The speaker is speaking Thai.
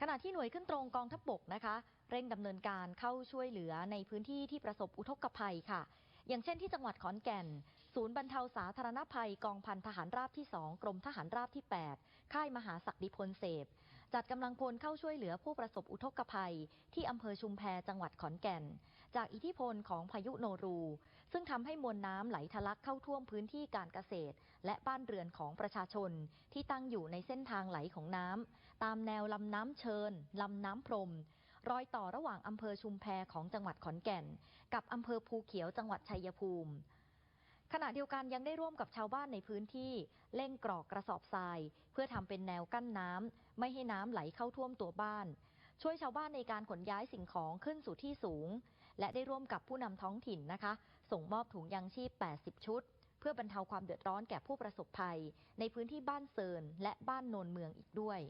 ขณะที่หน่วยขึ้นตรงกองทัพบกนะคะ เร่งดำเนินการเข้าช่วยเหลือในพื้นที่ที่ประสบอุทกภัยค่ะ อย่างเช่นที่จังหวัดขอนแก่น ศูนย์บรรเทาสาธารณภัยกองพันทหารราบที่ 2 กรมทหารราบที่ 8 ค่ายมหาศักดิพลเสพ จัดกำลังพลเข้าช่วยเหลือผู้ประสบอุทกภัย ที่อำเภอชุมแพจังหวัดขอนแก่น จากอิทธิพลของพายุโนรู ซึ่งทำให้มวลน้ำไหลทะลักเข้าท่วมพื้นที่การเกษตร และบ้านเรือนของประชาชน ที่ตั้งอยู่ในเส้นทางไหลของน้ำตามแนวลำน้ำเชิญลำน้ำพรมรอยต่อระหว่างอำเภอชุมแพของจังหวัดขอนแก่น กับอำเภอภูเขียวจังหวัดชัยภูมิ ขณะเดียวกันยังได้ร่วมกับชาวบ้านในพื้นที่เร่งกรอกกระสอบทราย เพื่อทำเป็นแนวกั้นน้ำไม่ให้น้ำไหลเข้าท่วมตัวบ้าน ช่วยชาวบ้านในการขนย้ายสิ่งของขึ้นสู่ที่สูง และได้ร่วมกับผู้นำท้องถิ่นนะคะ ส่งมอบถุงยางชีพ 80 ชุด เพื่อบรรเทาความเดือดร้อนแก่ผู้ประสบภัย ในพื้นที่บ้านเซินและบ้านโนนเมืองอีกด้วย